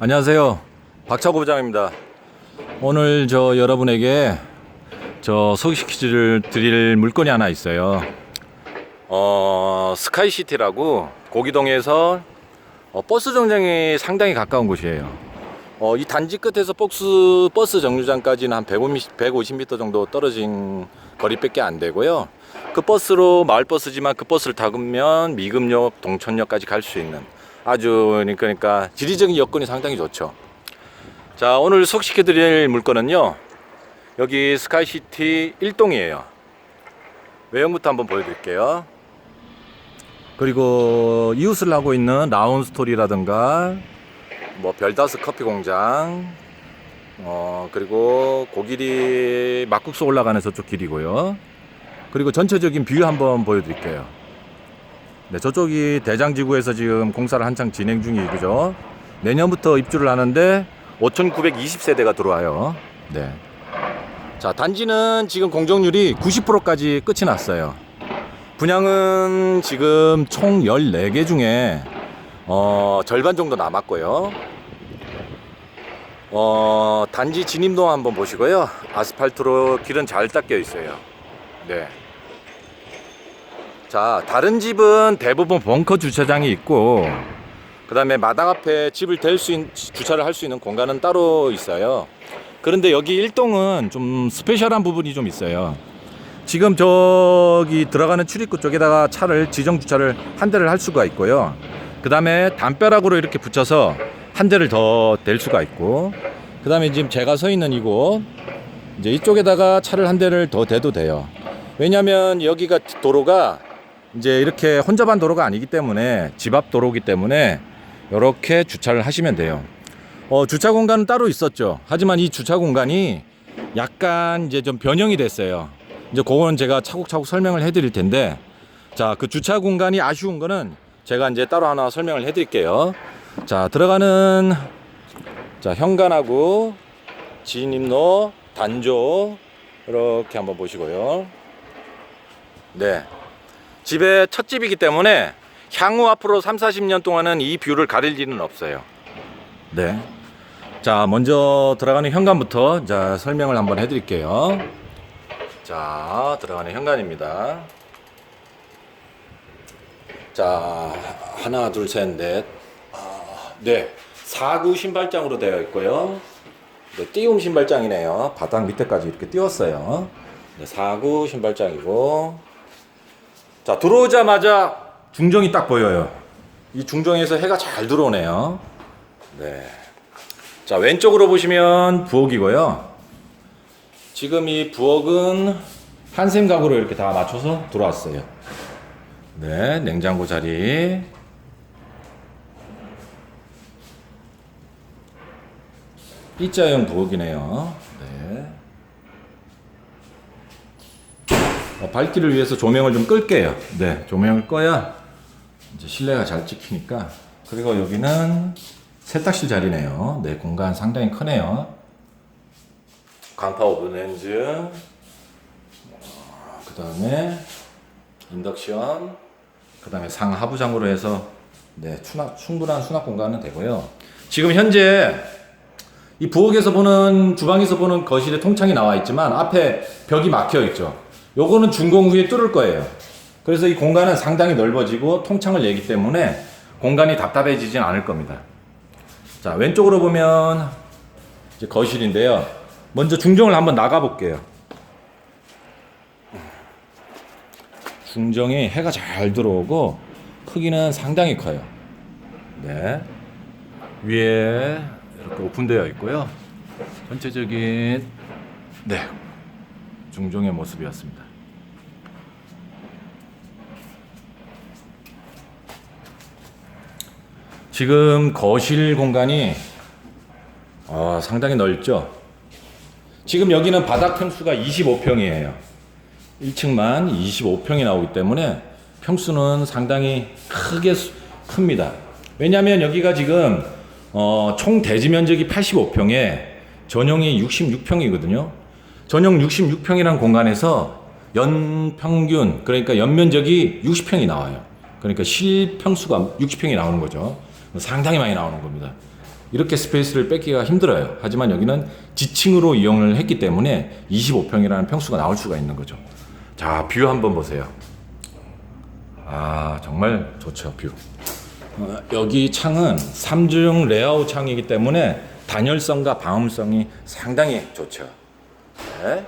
안녕하세요. 박차고 부장입니다. 오늘 저 여러분에게 저 소개시 퀴즈를 드릴 물건이 하나 있어요. 어, 스카이시티라고 고기동에서 어, 버스 정장이 상당히 가까운 곳이에요. 어, 이 단지 끝에서 버스, 버스 정류장까지는 한 150, 150m 정도 떨어진 거리밖에 안 되고요. 그 버스로 마을버스지만 그 버스를 타면 미금역, 동천역까지 갈 수 있는 아주 그러니까 지리적인 여건이 상당히 좋죠. 자, 오늘 소개시켜 드릴 물건은요. 여기 스카이시티 1동이에요. 외형부터 한번 보여드릴게요. 그리고 이웃을 하고 있는 라운스토리라든가 뭐 별다스 커피 공장 어 그리고 고길이 막국수 올라가는 저쪽 길이고요. 그리고 전체적인 뷰 한번 보여드릴게요. 네, 저쪽이 대장지구에서 지금 공사를 한창 진행 중이죠. 내년부터 입주를 하는데 5,920세대가 들어와요. 네. 자, 단지는 지금 공정률이 90%까지 끝이 났어요. 분양은 지금 총 14개 중에 어, 절반 정도 남았고요. 어, 단지 진입로 한번 보시고요. 아스팔트로 길은 잘 닦여 있어요. 네. 자, 다른 집은 대부분 벙커 주차장이 있고, 그 다음에 마당 앞에 집을 댈 수 있는, 주차를 할 수 있는 공간은 따로 있어요. 그런데 여기 일동은 좀 스페셜한 부분이 좀 있어요. 지금 저기 들어가는 출입구 쪽에다가 차를 지정 주차를 한 대를 할 수가 있고요. 그 다음에 담벼락으로 이렇게 붙여서 한 대를 더 댈 수가 있고, 그 다음에 지금 제가 서 있는 이곳, 이제 이쪽에다가 차를 한 대를 더 대도 돼요. 왜냐면 여기가 도로가 이제 이렇게 혼잡한 도로가 아니기 때문에 집 앞 도로기 때문에 이렇게 주차를 하시면 돼요. 어, 주차 공간은 따로 있었죠. 하지만 이 주차 공간이 약간 이제 좀 변형이 됐어요. 이제 그거는 제가 차곡차곡 설명을 해드릴 텐데, 자, 그 주차 공간이 아쉬운 거는 제가 이제 따로 하나 설명을 해드릴게요. 자, 들어가는 자 현관하고 진입로, 단조 이렇게 한번 보시고요. 네. 집의 첫 집이기 때문에 향후 앞으로 3, 40년 동안은 이 뷰를 가릴 일은 없어요. 네. 자, 먼저 들어가는 현관부터 자, 설명을 한번 해 드릴게요. 자, 들어가는 현관입니다. 자, 하나, 둘, 셋, 넷. 아, 네. 4구 신발장으로 되어 있고요. 네, 띄움 신발장이네요. 바닥 밑에까지 이렇게 띄웠어요. 네, 4구 신발장이고. 자, 들어오자마자 중정이 딱 보여요. 이 중정에서 해가 잘 들어오네요. 네. 자, 왼쪽으로 보시면 부엌이고요. 지금 이 부엌은 한샘 가구로 이렇게 다 맞춰서 들어왔어요. 네, 냉장고 자리. B자형 부엌이네요. 네. 어, 밝기를 위해서 조명을 좀 끌게요. 네, 조명을 꺼야 이제 실내가 잘 찍히니까. 그리고 여기는 세탁실 자리네요. 네, 공간 상당히 크네요. 강파 오븐 렌즈. 그 다음에 인덕션. 그 다음에 상하부장으로 해서 네, 추나, 충분한 수납 공간은 되고요. 지금 현재 이 부엌에서 보는 주방에서 보는 거실에 통창이 나와 있지만 앞에 벽이 막혀 있죠. 요거는 준공 후에 뚫을 거예요. 그래서 이 공간은 상당히 넓어지고 통창을 내기 때문에 공간이 답답해지진 않을 겁니다. 자, 왼쪽으로 보면 이제 거실인데요. 먼저 중정을 한번 나가 볼게요. 중정이 해가 잘 들어오고 크기는 상당히 커요. 네. 위에 이렇게 오픈되어 있고요. 전체적인 네 중종의 모습이었습니다. 지금 거실 공간이 아, 상당히 넓죠. 지금 여기는 바닥 평수가 25평이에요. 1층만 25평이 나오기 때문에 평수는 상당히 크게 수- 큽니다. 왜냐하면 여기가 지금 어, 총 대지 면적이 85평에 전용이 66평이거든요. 전용 66평이라는 공간에서 연 평균 그러니까 연 면적이 60평이 나와요. 그러니까 실 평수가 60평이 나오는 거죠. 상당히 많이 나오는 겁니다. 이렇게 스페이스를 뺏기가 힘들어요. 하지만 여기는 지층으로 이용을 했기 때문에 25평이라는 평수가 나올 수가 있는 거죠. 자, 뷰 한번 보세요. 아, 정말 좋죠, 뷰. 어, 여기 창은 3중 레이아웃 창이기 때문에 단열성과 방음성이 상당히 좋죠. 네.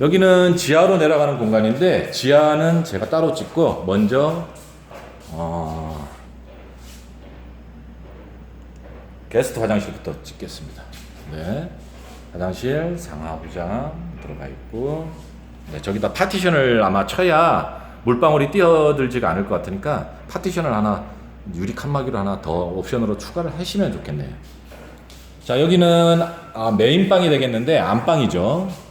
여기는 지하로 내려가는 공간인데 지하는 제가 따로 찍고 먼저 어, 게스트 화장실부터 찍겠습니다. 네. 화장실 상하부장 들어가 있고 네, 저기다 파티션을 아마 쳐야 물방울이 뛰어들지가 않을 것 같으니까 파티션을 하나 유리 칸막이로 하나 더 옵션으로 추가를 하시면 좋겠네요. 자 여기는 아, 메인방이 되겠는데 안방이죠.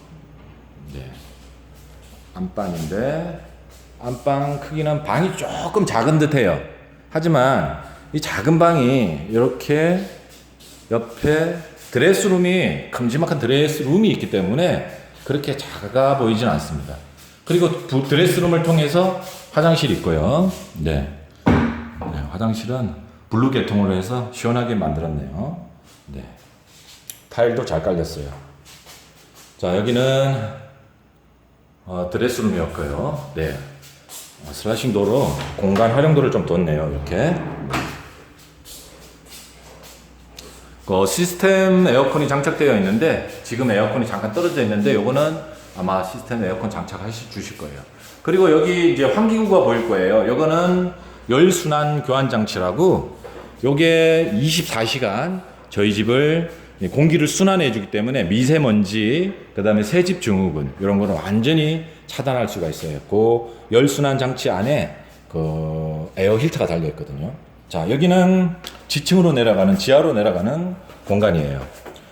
네. 안방인데 안방 크기는 방이 조금 작은 듯해요. 하지만 이 작은 방이 이렇게 옆에 드레스룸이 큼지막한 드레스룸이 있기 때문에 그렇게 작아 보이진 않습니다. 그리고 부- 드레스룸을 통해서 화장실이 있고요. 네. 네, 화장실은 블루 계통으로 해서 시원하게 만들었네요. 네. 타일도 잘 깔렸어요. 자, 여기는 어, 드레스룸이었고요. 네. 어, 슬라이싱 도로 공간 활용도를 좀 뒀네요. 이렇게. 그 시스템 에어컨이 장착되어 있는데 지금 에어컨이 잠깐 떨어져 있는데 요거는 아마 시스템 에어컨 장착하실 주실 거예요. 그리고 여기 이제 환기구가 보일 거예요. 요거는 열 순환 교환 장치라고 요게 24시간 저희 집을 공기를 순환해 주기 때문에 미세먼지 그다음에 새집 증후군 이런 거는 완전히 차단할 수가 있어요. 그 열순환 장치 안에 그 에어 힐터가 달려 있거든요. 자, 여기는 지층으로 내려가는 지하로 내려가는 공간이에요.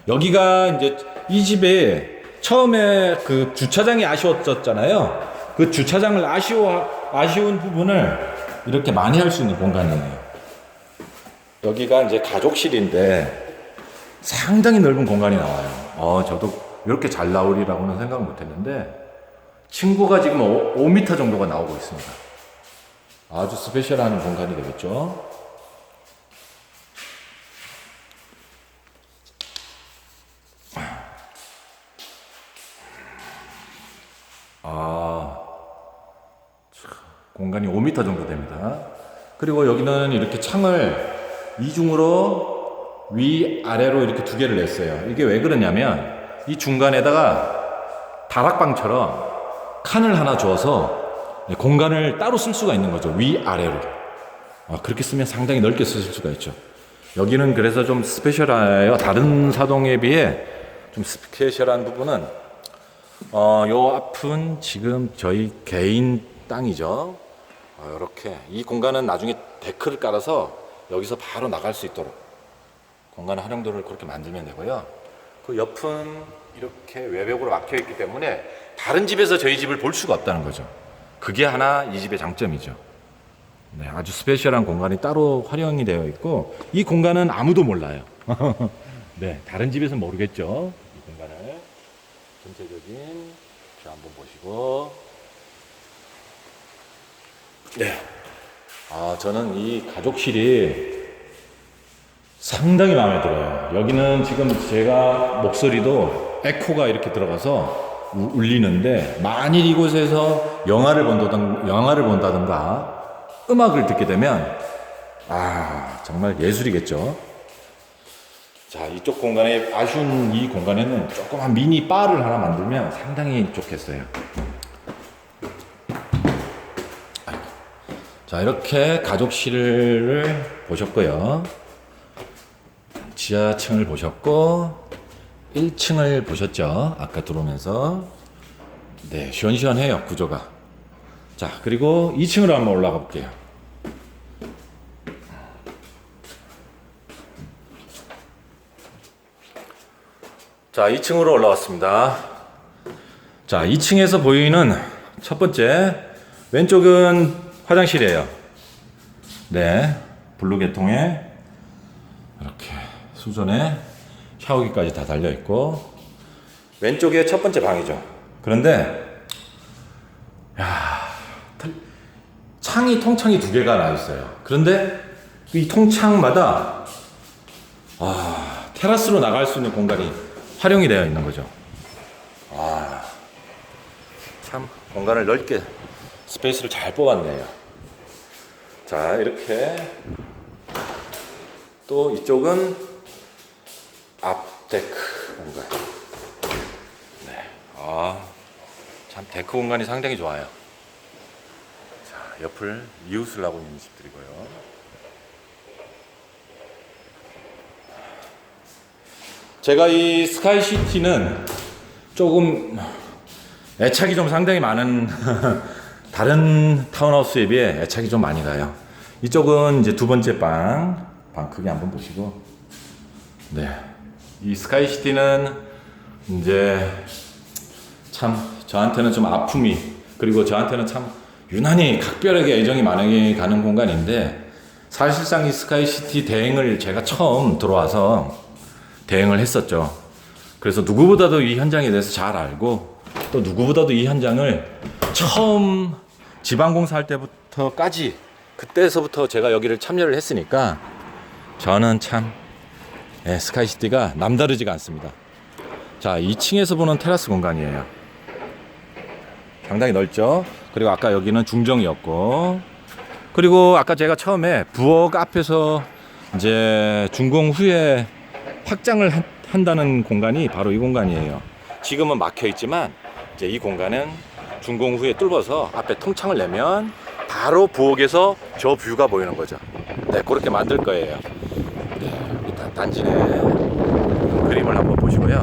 여기가 이제 이 집에 처음에 그 주차장이 아쉬웠었잖아요. 그 주차장을 아쉬워 아쉬운 부분을 이렇게 많이 할 수 있는 공간이에요. 여기가 이제 가족실인데 상당히 넓은 공간이 나와요. 어, 저도 이렇게 잘 나오리라고는 생각 못 했는데 층고가 지금 5, 5m 정도가 나오고 있습니다. 아주 스페셜한 공간이 되겠죠. 아, 참, 공간이 5m 정도 됩니다. 그리고 여기는 이렇게 창을 이중으로 위 아래로 이렇게 두 개를 냈어요. 이게 왜 그러냐면 이 중간에다가 다락방처럼 칸을 하나 줘서 공간을 따로 쓸 수가 있는 거죠. 위 아래로. 아, 그렇게 쓰면 상당히 넓게 쓰실 수가 있죠. 여기는 그래서 좀 스페셜해요. 다른 사동에 비해 좀 스페셜한 부분은 어, 요 앞은 지금 저희 개인 땅이죠. 어, 이렇게 이 공간은 나중에 데크를 깔아서 여기서 바로 나갈 수 있도록 공간 활용도를 그렇게 만들면 되고요. 그 옆은 이렇게 외벽으로 막혀 있기 때문에 다른 집에서 저희 집을 볼 수가 없다는 거죠. 그게 하나 이 집의 장점이죠. 네, 아주 스페셜한 공간이 따로 활용이 되어 있고 이 공간은 아무도 몰라요. 네, 다른 집에서 모르겠죠. 이 공간을 전체적인 저 한번 보시고 네. 아, 저는 이 가족실이 상당히 마음에 들어요. 여기는 지금 제가 목소리도 에코가 이렇게 들어가서 우- 울리는데 만일 이곳에서 영화를 본다든 영화를 본다든가 음악을 듣게 되면 아 정말 예술이겠죠. 자 이쪽 공간에 아쉬운 이 공간에는 조그만 미니 바를 하나 만들면 상당히 좋겠어요. 자 이렇게 가족실을 보셨고요. 지하층을 보셨고 1층을 보셨죠? 아까 들어오면서 네 시원시원해요 구조가. 자 그리고 2층으로 한번 올라가 볼게요. 자 2층으로 올라왔습니다. 자 2층에서 보이는 첫 번째 왼쪽은 화장실이에요. 네 블루 계통에 이렇게 수전에 샤워기까지 다 달려 있고 왼쪽에 첫 번째 방이죠. 그런데 야, 틀- 창이 통창이 두 개가 나 있어요. 그런데 이 통창마다 아, 테라스로 나갈 수 있는 공간이 활용이 되어 있는 거죠. 아, 참 공간을 넓게 스페이스를 잘 뽑았네요. 자, 이렇게 또 이쪽은 앞 데크 공간. 네, 아, 참 데크 공간이 상당히 좋아요. 자, 옆을 이웃을 하고 있는 집들이고요. 제가 이 스카이시티는 조금 애착이 좀 상당히 많은 다른 타운하우스에 비해 애착이 좀 많이 가요. 이쪽은 이제 두 번째 방, 방 크게 한번 보시고, 네, 이 스카이시티는 이제 참 저한테는 좀 아픔이 그리고 저한테는 참 유난히 각별하게 애정이 많이 가는 공간인데 사실상 이 스카이시티 대행을 제가 처음 들어와서 대행을 했었죠. 그래서 누구보다도 이 현장에 대해서 잘 알고 또 누구보다도 이 현장을 처음 지방공사 할 때부터까지 그때서부터 제가 여기를 참여를 했으니까 저는 참 예, 스카이시티가 남다르지가 않습니다. 자, 2층에서 보는 테라스 공간이에요. 상당히 넓죠. 그리고 아까 여기는 중정이었고, 그리고 아까 제가 처음에 부엌 앞에서 이제 준공 후에 확장을 한- 한다는 공간이 바로 이 공간이에요. 지금은 막혀 있지만 이제 이 공간은 준공 후에 뚫어서 앞에 통창을 내면 바로 부엌에서 저 뷰가 보이는 거죠. 네, 그렇게 만들 거예요. 네, 여기 단- 단지 내 그림을 한번 보시고요.